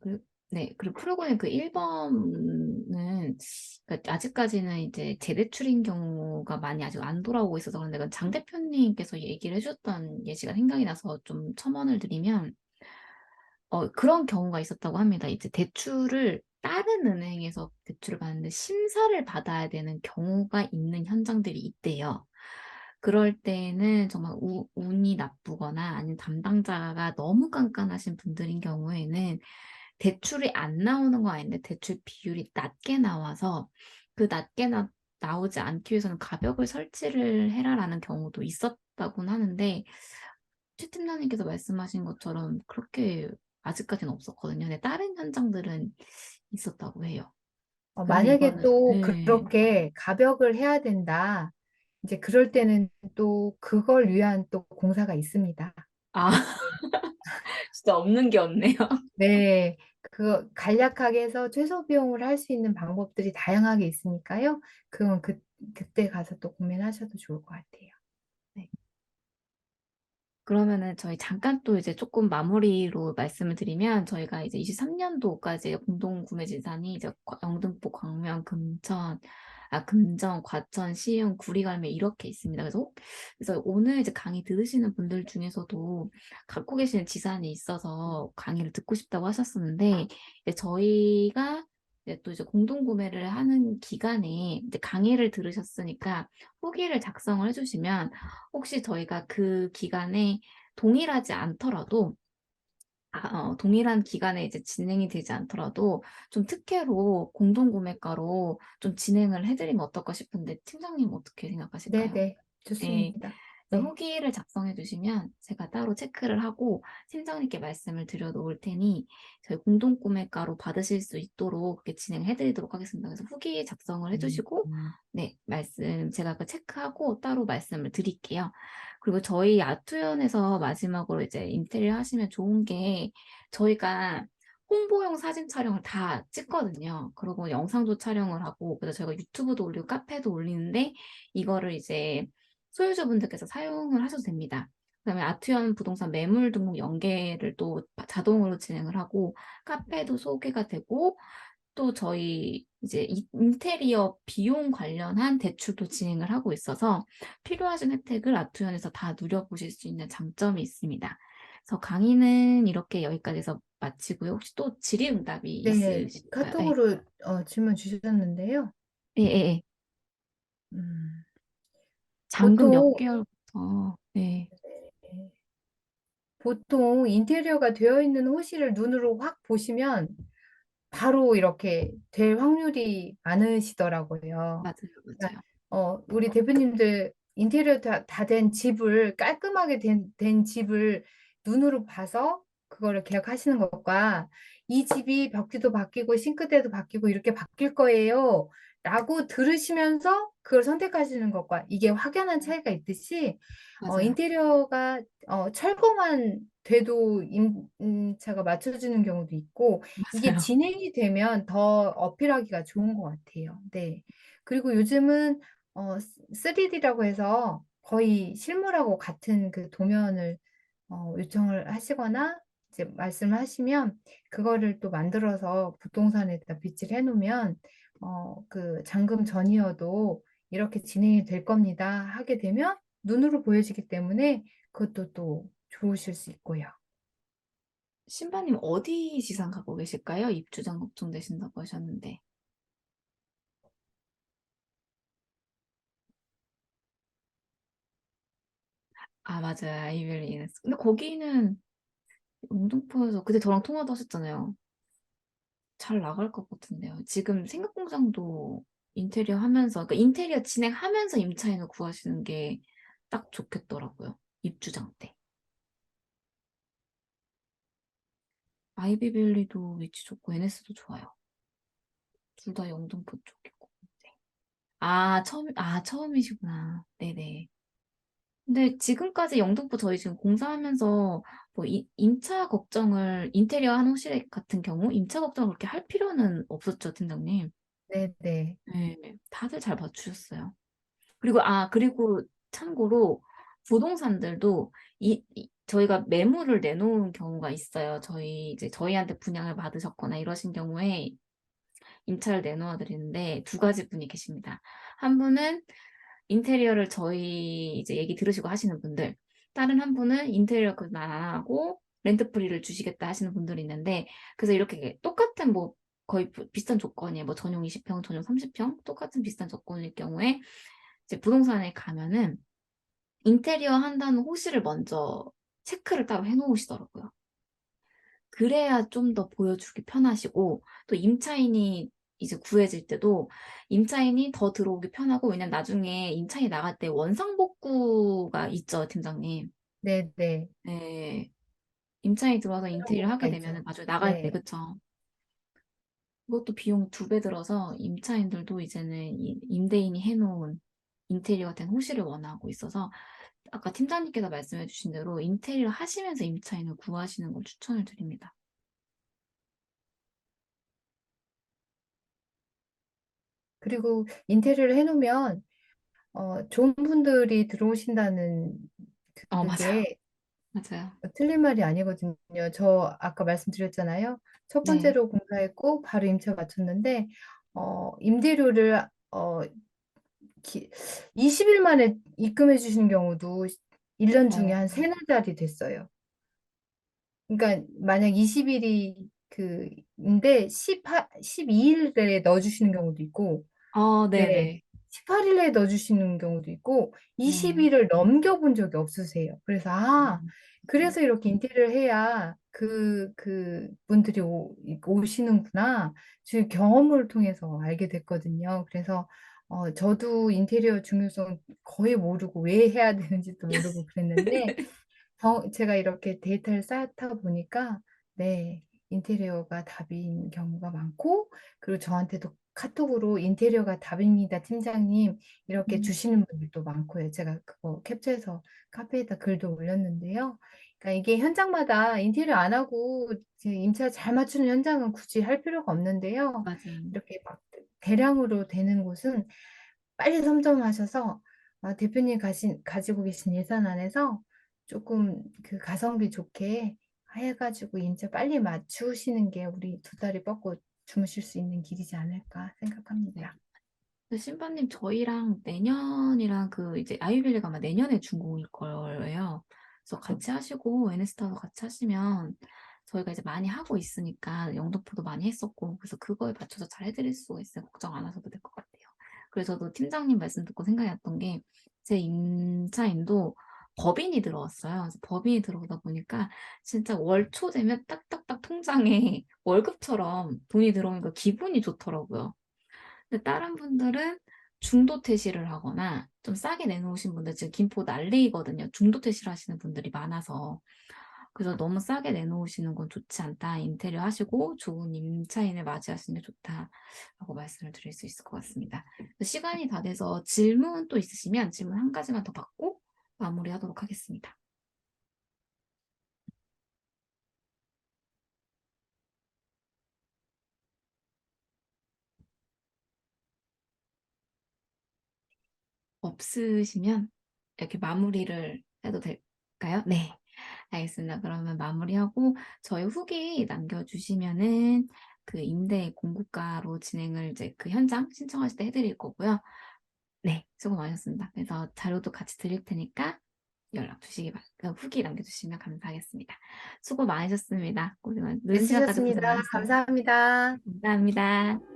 아그 네. 그리고 프로그램 그 1 번은 그러니까 아직까지는 이제 재대출인 경우가 많이 아직 안 돌아오고 있어서 그런데 그장 대표님께서 얘기를 해 주셨던 예시가 생각이 나서 좀 첨언을 드리면 어 그런 경우가 있었다고 합니다. 이제 대출을 다른 은행에서 대출을 받는데 심사를 받아야 되는 경우가 있는 현장들이 있대요. 그럴 때에는 정말 우 운이 나쁘거나 아니면 담당자가 너무 깐깐하신 분들인 경우에는 대출이 안 나오는 건 아닌데 대출 비율이 낮게 나와서 그 낮게 나 나오지 않기 위해서는 "가벽을 설치를 해라."라는 경우도 있었다고는 하는데 최 팀장님께서 말씀하신 것처럼 그렇게 아직까지는 없었거든요. 근데 다른 현장들은 있었다고 해요. 어 만약에 이거는 또 네. 그렇게 "가벽을 해야 된다." 이제 그럴 때는 또 그걸 위한 또 공사가 있습니다. 아 네. 진짜 없는 게 없네요. 네. 그 간략하게 해서 최소 비용으로 할수 있는 방법들이 다양하게 있으니까요. 그건 그 그때 가서 또 고민하셔도 좋을 것 같아요. 네. 그러면은 저희 잠깐 또 이제 쪼끔 마무리로 말씀을 드리면 저희가 이제 23 년도까지 공동 구매 지산이 이제 과 영등포, 광명, 금천 아 금정, 과천, 시흥, 구리갈매 이렇게 있습니다. 그래서 혹 그래서 오늘 이제 강의 들으시는 분들 중에서도 갖고 계시는 지산이 있어서 강의를 듣고 싶다고 하셨었는데 저희가 이제 또 이제 공동 구매를 하는 기간에 이제 강의를 들으셨으니까 후기를 작성을 해 주시면 혹시 저희가 그 기간에 동일하지 않더라도 아 어 동일한 기간에 이제 진행이 되지 않더라도 좀 특혜로 공동 구매가로 좀 진행을 해 드리면 어떨까 싶은데 팀장님은 어떻게 생각하실까요? 네네. 예. 좋습니다. 그래서 네. 후기를 작성해 주시면 제가 따로 체크를 하고 팀장님께 말씀을 드려 놓을 테니 저희 공동 구매가로 받으실 수 있도록 그렇게 진행해 드리도록 하겠습니다. 그래서 후기 작성을 해 주시고 네 말씀 제가 그 체크하고 따로 말씀을 드릴게요. 그리고 저희 아트원에서 마지막으로 이제 인테리어 하시면 좋은 게 저희가 홍보용 사진 촬영을 다 찍거든요. 그러고 영상도 촬영을 하고 그래서 저희가 유튜브도 올리고 카페도 올리는데 이거를 이제 소유주분들께서 사용을 하셔도 됩니다. 그다음에 아트원 부동산 매물 등록 연계를 또바 자동으로 진행을 하고 카페도 소개가 되고 또 저희 이제 이 인테리어 비용 관련한 대출도 진행을 하고 있어서 필요하신 혜택을 아트원에서 다 누려보실 수 있는 장점이 있습니다. 그래서 강의는 이렇게 여기까지 해서 마치고요. 혹시 또 질의응답이 네. 있으실까요? 예. 카톡으로 어 질문 주셨는데요. 예 예 예. 음. 잔금 몇 보통 개월부터 네. 네. 보통 인테리어가 되어 있는 호실을 눈으로 확 보시면 바로 이렇게 될 확률이 많으시더라고요. 맞아요, 그러니까 맞아요. 어 우리 대표님들 인테리어 다다된 집을 깔끔하게 된 된 집을 눈으로 봐서 그거를 계약하시는 것과 "이 집이 벽지도 바뀌고 싱크대도 바뀌고 이렇게 바뀔 거예요."라고 들으시면서 그걸 선택하시는 것과 이게 확연한 차이가 있듯이 어 맞아요. 인테리어가 어 철거만 돼도 임차가 맞춰 주는 경우도 있고 이게 맞아요. 진행이 되면 더 어필하기가 좋은 것 같아요. 네. 그리고 요즘은 어스 3D라고 해서 거의 실물하고 같은 그 도면을 어 요청을 하시거나 이제 말씀을 하시면 그거를 또 만들어서 부동산에다 비치를 해 놓으면 어 그 "잔금 전이어도 이렇게 진행이 될 겁니다." 하게 되면 눈으로 보여지기 때문에 그것도 또 좋으실 수 있고요. 신부님 어디 지상 갖고 계실까요? 입주장 걱정되신다고 하셨는데. 아 맞아요. 아이빌리 이네스. 근데 거기는 영등포에서 그때 저랑 통화도 하셨잖아요. 잘 나갈 것 같은데요. 지금 생각공장도 인테리어 하면서 그러니까 인테리어 진행하면서 임차인을 구하시는 게 딱 좋겠더라고요, 입주장 때. 아이비빌리도 위치 좋고 에네스도 좋아요. 둘 다 영등포 쪽이고. 네. 아 처음 아 처음이시구나. 네네. 근데 지금까지 영등포 저희 지금 공사하면서 뭐 이 임차 걱정을 인테리어 한 호실 같은 경우 임차 걱정을 그렇게 할 필요는 없었죠, 팀장님. 네네. 네. 다들 잘 봐 주셨어요. 그리고 아 그리고 참고로 부동산들도 이 이 저희가 매물을 내놓은 경우가 있어요. 저희 이제 저희한테 분양을 받으셨거나 이러신 경우에 임차를 내놓아 드리는데 두 가지 분이 계십니다. 한 분은 인테리어를 저희 이제 얘기 들으시고 하시는 분들, 다른 한 분은 인테리어 그만 안 하고 렌트 프리를 주시겠다 하시는 분들이 있는데 그래서 이렇게 똑같은 뭐 거의 부- 비슷한 조건이에요. 뭐 전용 20평, 전용 30평 똑같은 비슷한 조건일 경우에 이제 부동산에 가면은 인테리어 한다는 호실을 먼저 체크를 따로 해놓으시더라고요. 그래야 좀 더 보여주기 편하시고 또 임차인이 이제 구해질 때도 임차인이 더 들어오기 편하고 왜냐면 나중에 임차인이 나갈 때 원상복구가 있죠, 팀장님. 네, 네. 네. 임차인이 들어와서 인테리어 하게 있죠. 되면 은 나중에 나갈 때 네. 그쵸. 그것도 비용 두 배 들어서 임차인들도 이제는 이 임대인이 해놓은 인테리어가 된 호실을 원하고 있어서 아까 팀장님께서 말씀해 주신 대로 인테리어 하시면서 임차인을 구하시는 걸 추천을 드립니다. 그리고 인테리어를 해놓으면 어, 좋은 분들이 들어오신다는 어, 맞아요. 그게 맞아요. 틀린 말이 아니거든요. 저 아까 말씀드렸잖아요. 첫 네. 번째로 공사했고 바로 임차 마쳤는데 어, 임대료를 어, 기, 20일 만에 입금해 주시는 경우도 1년 중에 어, 한 세네 달이 됐어요. 그러니까 만약 20일이 그인데 10, 12일에 넣어주시는 경우도 있고 어, 네. 네네. 18일에 넣어주시는 경우도 있고 네. 20일을 넘겨본 적이 없으세요. 그래서 아, 음, 그래서 이렇게 인테리어를 해야 그, 그 분들이 오, 오시는구나. 즉 경험을 통해서 알게 됐거든요. 그래서 어, 저도 인테리어 중요성 거의 모르고 왜 해야 되는지도 모르고 그랬는데 어, 제가 이렇게 데이터를 쌓다 보니까 네, 인테리어가 답인 경우가 많고 그리고 저한테도 카톡으로 인테리어가 답입니다, 팀장님 이렇게 음, 주시는 분들도 많고요. 제가 그거 캡처해서 카페에다 글도 올렸는데요. 그러니까 이게 현장마다 인테리어 안 하고 이제 임차 잘 맞추는 현장은 굳이 할 필요가 없는데요. 맞아요. 이렇게 막 대량으로 되는 곳은 빨리 선점하셔서 아, 대표님 가신, 가지고 계신 예산 안에서 조금 그 가성비 좋게 해가지고 임차 빨리 맞추시는 게 우리 두 다리 뻗고 주무실 수 있는 길이지 않을까 네. 생각합니다. 근데 신바님 저희랑 내년이랑 그 이제 아이빌리가 아마 내년에 준공일 거예요. 그래서 같이 하시고 NS타도 같이 하시면 저희가 이제 많이 하고 있으니까 영등포도 많이 했었고 그래서 그거에 맞춰서 잘 해드릴 수가 있어요. 걱정 안 하셔도 될 것 같아요. 그래서 저도 팀장님 말씀 듣고 생각이 났던 게 제 임차인도 법인이 들어왔어요. 그래서 법인이 들어오다 보니까 진짜 월초 되면 딱딱딱 통장에 월급처럼 돈이 들어오니까 기분이 좋더라고요. 근데 다른 분들은 중도 퇴실을 하거나 좀 싸게 내놓으신 분들 지금 김포 난리거든요. 중도 퇴실 하시는 분들이 많아서. 그래서 너무 싸게 내놓으시는 건 좋지 않다. 인테리어 하시고 좋은 임차인을 맞이하시는 게 좋다라고 말씀을 드릴 수 있을 것 같습니다. 시간이 다 돼서 질문 또 있으시면 질문 한 가지만 더 받고 마무리하도록 하겠습니다. 없으시면 이렇게 마무리를 해도 될까요? 네. 알겠습니다. 그러면 마무리하고 저희 후기 남겨주시면은 그 임대 공고가로 진행을 이제 그 현장 신청하실 때 해드릴 거고요. 네, 수고 많으셨습니다. 그래서 자료도 같이 드릴 테니까 연락 주시기 바랍니다. 후기 남겨주시면 감사하겠습니다. 수고 많으셨습니다. 고생 많, 애쓰셨습니다. 많으셨습니다. 감사합니다. 감사합니다.